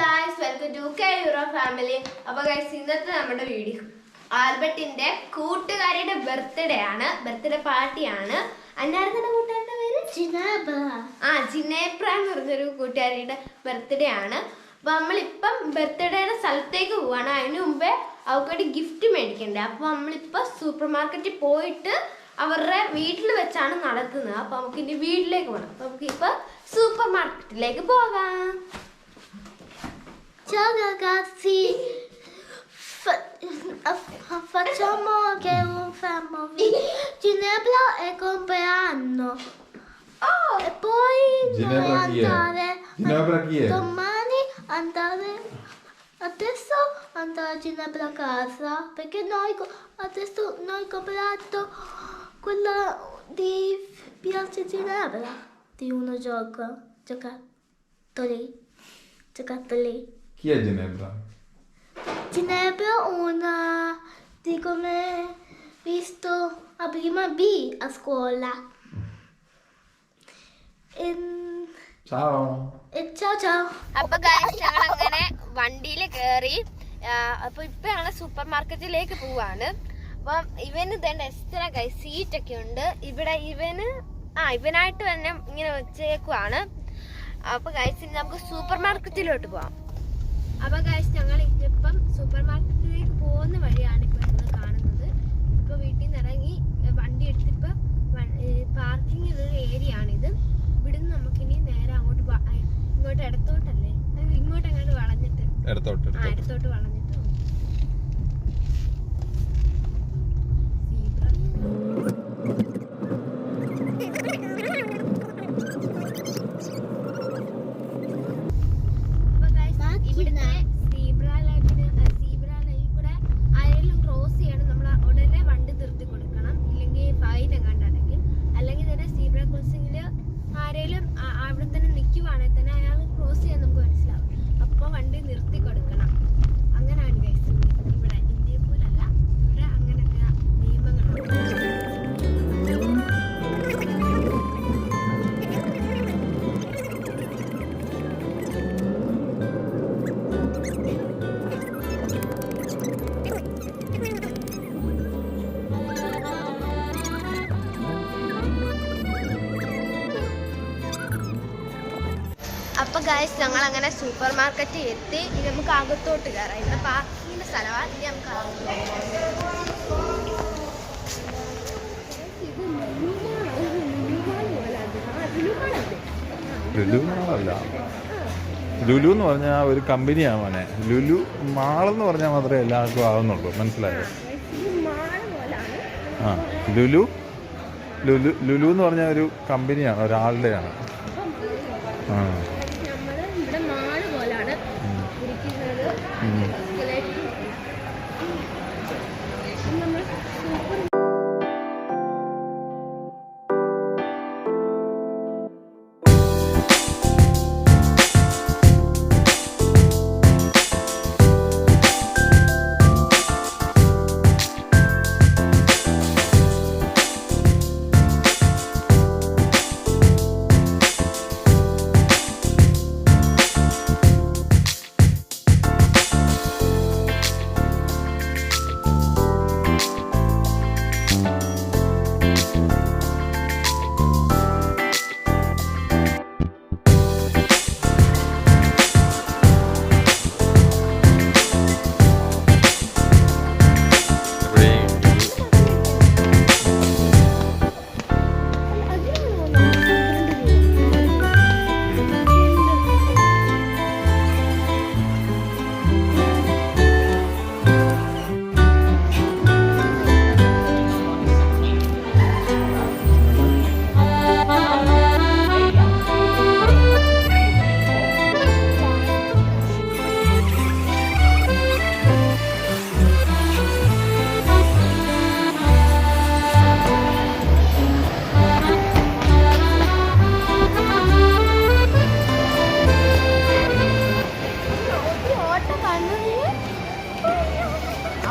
Guys welcome to K euro family അപ്പൊ guys ഇന്നത്തെ നമ്മുടെ വീഡിയോ ആൽബർട്ടിന്റെ കൂട്ടുകാരിയുടെ ബർത്ത്ഡേ ആണ്. ബർത്ത്ഡേ പാർട്ടിയാണ് അന്നായിരുന്നു കൂട്ടുകാരുടെ പേര്? ആ ജിനേപ്ര എന്ന് പറഞ്ഞൊരു കൂട്ടുകാരിയുടെ ബർത്ത്ഡേ ആണ്. അപ്പൊ നമ്മളിപ്പം ബർത്ത്ഡേയുടെ സ്ഥലത്തേക്ക് പോവാണ്. അതിനു മുമ്പേ അവർക്ക് ഗിഫ്റ്റ് മേടിക്കണ്ടേ? അപ്പൊ നമ്മളിപ്പോ സൂപ്പർ മാർക്കറ്റിൽ പോയിട്ട് അവരുടെ വീട്ടിൽ വെച്ചാണ് നടത്തുന്നത്. അപ്പൊ നമുക്ക് ഇനി വീട്ടിലേക്ക് പോകണം അപ്പൊ നമുക്ക് iപ്പൊ സൂപ്പർ മാർക്കറ്റിലേക്ക് പോകാം. Ciao ragazzi, Fa- facciamo che un fammi Ginebra e compleanno. Oh, e poi Ginebra noi è? andare? Ginebra chi è? domani andare adesso andare a Ginebra a casa perché noi adesso noi comprato quella di Piazza Ginebra di uno gioco giocattoli giocattoli Chi è Ginevra? Ginebra una di come visto a prima B a scuola. E, Ciao. e ciao ciao. അപ്പൊ ഞങ്ങൾ അങ്ങനെ വണ്ടിയിൽ കയറി അപ്പൊ ഇപ്പൊ ഞങ്ങൾ super മാർക്കറ്റിലേക്ക് പോവാണ് അപ്പം ഇവന് ഇതേണ്ട എക്സ്ട്രാ കൈ സീറ്റ് ഒക്കെ ഉണ്ട് ഇവിടെ ഇവന് ആ ഇവനായിട്ട് തന്നെ ഇങ്ങനെ വെച്ചേക്കുവാണ് അപ്പൊ ഇനി നമുക്ക് സൂപ്പർ മാർക്കറ്റിലോട്ട് പോവാം അപ്പൊ ഗൈസ് ഞങ്ങൾ ഇപ്പം സൂപ്പർ മാർക്കറ്റിലേക്ക് പോകുന്ന വഴിയാണ് ഇപ്പൊ നിങ്ങൾ കാണുന്നത്. ഇപ്പൊ വീട്ടിൽ നിന്ന് ഇറങ്ങി വണ്ടി എടുത്തിപ്പോ പാർക്കിംഗ് ഉള്ള ഏരിയ ആണിത്. ഇവിടുന്ന് നമുക്കിനി നേരെ അങ്ങോട്ട് ഇങ്ങോട്ട് ഇടത്തോട്ടല്ലേ? ഇങ്ങോട്ട് അങ്ങോട്ട് വളഞ്ഞിട്ട്. ഇടത്തോട്ട് വളഞ്ഞിട്ട് അപ്പൊ ഗൈസ് ഞങ്ങൾ അങ്ങനെ സൂപ്പർ മാർക്കറ്റിൽ എത്തി. ഇനി നമുക്ക് അകത്തോട്ട് കയറാം ഇവിടെ പാർക്കിങ്ങിന്റെ സ്ഥലമാണ് ഇനി നമുക്ക് ലുലു ലുലു എന്ന് പറഞ്ഞാൽ ഒരു കമ്പനിയാണ് മോനെ. ലുലു മാളെന്ന് പറഞ്ഞാൽ മാത്രമേ എല്ലാവർക്കും ആവുന്നുള്ളൂ. മനസ്സിലായോ? ആ ലുലു. ലുലു ലുലു എന്ന് പറഞ്ഞാൽ ഒരു കമ്പനിയാണ് ഒരാളുടെയാണ്. ആ.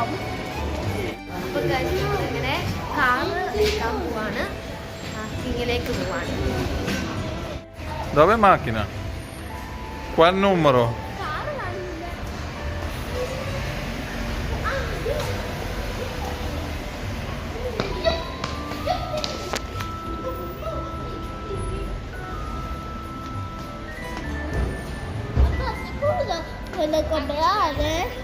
ആവും അപ്പോൾ ഇങ്ങനെ കാറ് എടുക്കാൻ പോവാണ് പാർക്കിങ്ങിലേക്ക് പോവാണ് Dov'è macchina? Qual numero? Quando comprare?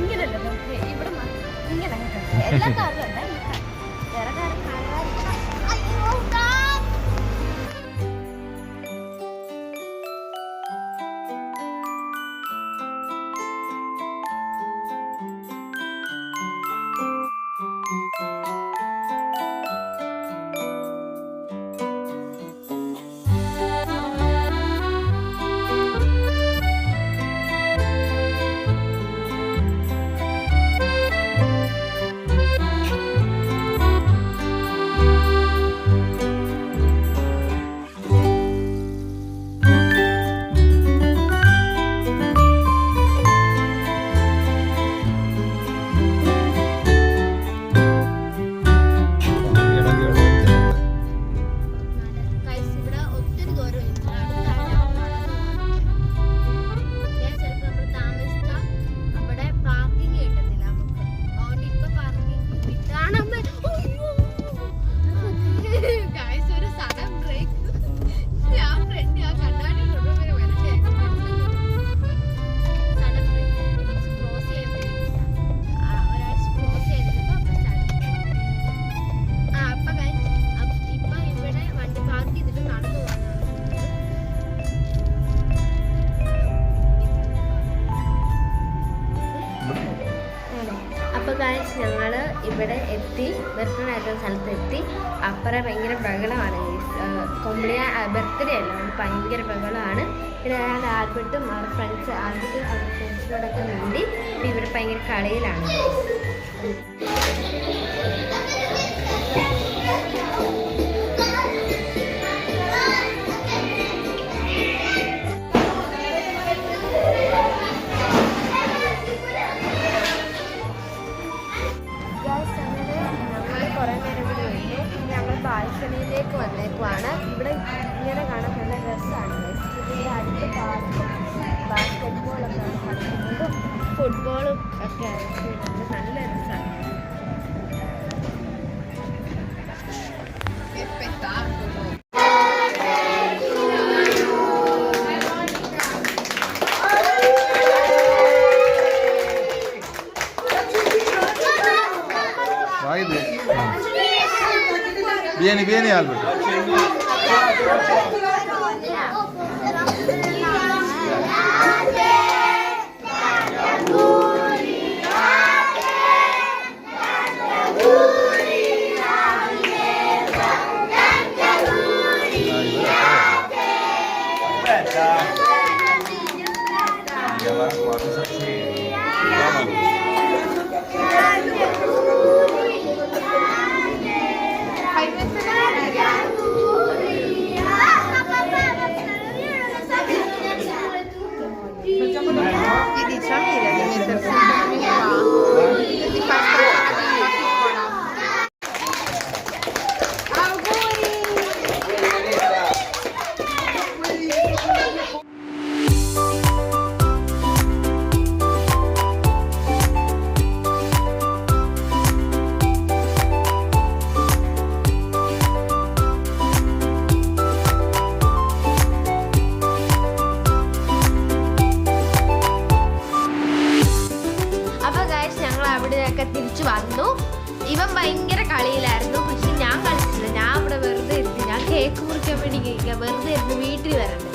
ഇങ്ങനല്ല നോക്ക്. ഇവിടെ ഇങ്ങനെ അങ്ങോട്ടുണ്ട്. എല്ലാ കാറിലും ഉണ്ട് വേറെ കാറ് ഞങ്ങൾ ഇവിടെ എത്തി ബർത്ത്ഡേ സ്ഥലത്ത് എത്തി അപ്പുറം ഭയങ്കര ബഹളമാണ്. കൊമ്പിളിയ ബർത്ത്ഡേ അല്ല ഭയങ്കര ബഹളമാണ്. പിന്നെ ഞാൻ ആൽബർട്ടും അവരുടെ ഫ്രണ്ട്സ് ആൽബർട്ട് അവരുടെ ഫ്രണ്ട്സിനോടൊക്കെ വേണ്ടി ഇവിടെ ഭയങ്കര കളിയിലാണ്. വന്നേക്കുവാണ് ഇവിടെ ഇങ്ങനെ കാണാൻ നല്ല ഗൈസ് ഇതിന്റെ അടുത്ത് പാർക്കും ബാസ്കറ്റ് ബോളൊക്കെയാണ് കളിക്കുന്നതും ഫുട്ബോളും ഒക്കെ ഇറക്കിയിട്ടുണ്ട് നല്ല രസമാണ് ബിയനി vieni ആൽബർട്ട്. കേക്ക് വേണ്ടി കഴിക്കാം വെറുതെ ഇരുന്ന് വീട്ടിൽ വരണ്ടേ.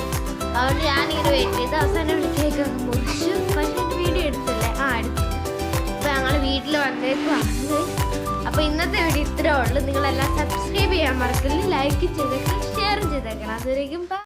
അതുകൊണ്ട് ഞാൻ ഇങ്ങനെ വെയിറ്റ് ചെയ്ത് അവസാനം ഇവിടെ കേക്ക് മുറിച്ചു പക്ഷേ വീഡിയോ എടുത്തില്ലേ? ആ എടുത്തു. അപ്പം ഞങ്ങൾ വീട്ടിൽ വന്നേക്കുവാണ് അപ്പോൾ ഇന്നത്തെ വീഡിയോ ഇത്രേ ഉള്ളൂ. നിങ്ങളെല്ലാം സബ്സ്ക്രൈബ് ചെയ്യാൻ മറക്കില്ല ലൈക്ക് ചെയ്തേക്കണം. ഷെയർ ചെയ്തേക്കണം. bye.